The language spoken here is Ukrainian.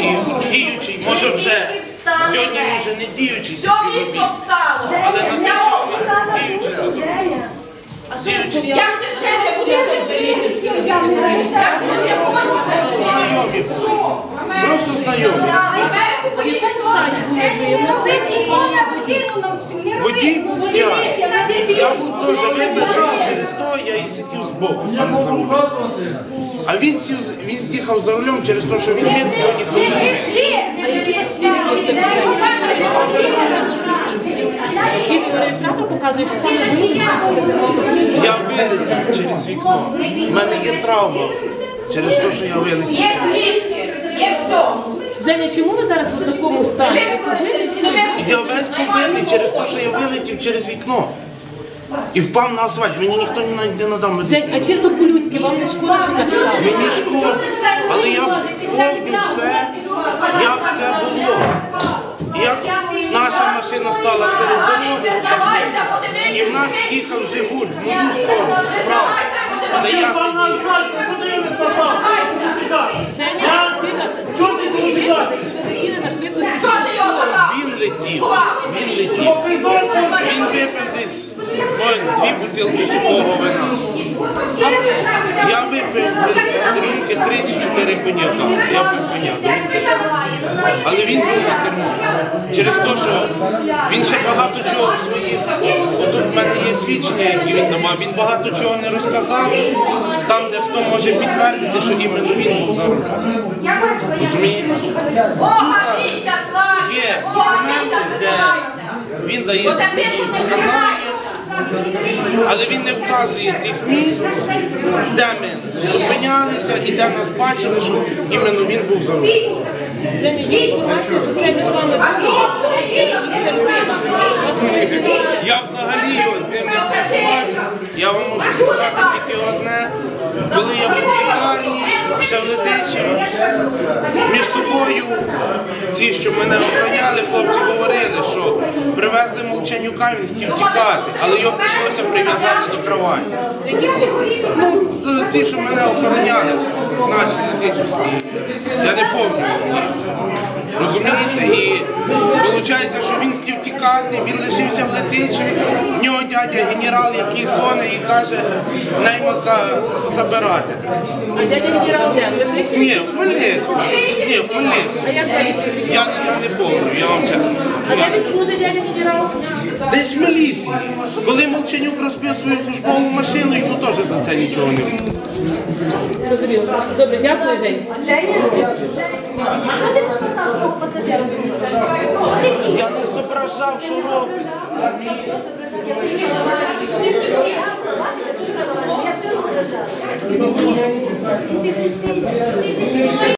і діючий, може вже сьогодні вже не діючий Все співробітник. місто встало. Але на Я час діючий. Діючий Як ти ще не будеш Як ти не хочеш? знайомі. Просто знайомі. Водій був я. Я був теж випивши, через я і сидів збоку, а не за мною. А він сів, він їхав за рулем через те, що він випив, його ніхто не збив. Відеореєстратор показує, що саме ви Я вилетів через вікно. У мене є травма через те, що я вилетів. Є свідки, є все. Женя, чому ви зараз в такому стані? Я весь побитий через те, що я вилетів через вікно. І впав на асфальт. Мені ніхто не не надав Жень, медичну. а чисто по-людськи, вам не шкода, що так стало? Мені шкода, але я помню все, як все було. Як наша машина стала серед дороги, і в нас їхав Жигуль в мою сторону, вправо. Де я сидів. Женя, ти чого ти не виїхали, що на швидкості? Ти його забрав? Він летів, він летів. Він випив десь дві бутилки сухого вина. Я випив три чи чотири коньяка. Я пив коньяк. Але він був за кермом. Через те, що він ще багато чого своїх. Отут в мене є свідчення, які він давав. Він багато чого не розказав. Там, де хто може підтвердити, що іменно він був за рулем. Розумієте? Бога! Є документи, де він дає свої показання, але він не вказує тих місць, де ми зупинялися і де нас бачили, що іменно він був за рулем. не є інформація, що це між вами Я взагалі його з ним не спілкувався. Я вам можу сказати тільки одне. Коли я був в лікарні, ще в летичі, між собою ті, що мене охороняли, хлопці говорили, що привезли Молчанюка, він хотів тікати, але його прийшлося прив'язати до кроваті. Ну, ті, що мене охороняли, наші летичівські, я не пам'ятаю. Розумієте? І виходить, що він тікати, він лишився в летичі, в нього дядя генерал, який дзвонить і каже, наймака забирати. А дядя генерал де? Прийшли? Ні, в Хмельницькому. Ні, в Хмельницькому. А як? Я, я не пам'ятаю, я вам чесно А скажу. де він служить дядя генерал? Десь в міліції. Коли Молчанюк розбив свою службову машину, йому теж за це нічого не було. Розуміло. Добре, дякую, Жень. Женя, а що ти не спасав свого пасажира? Зображав, що робить. Я все зображала.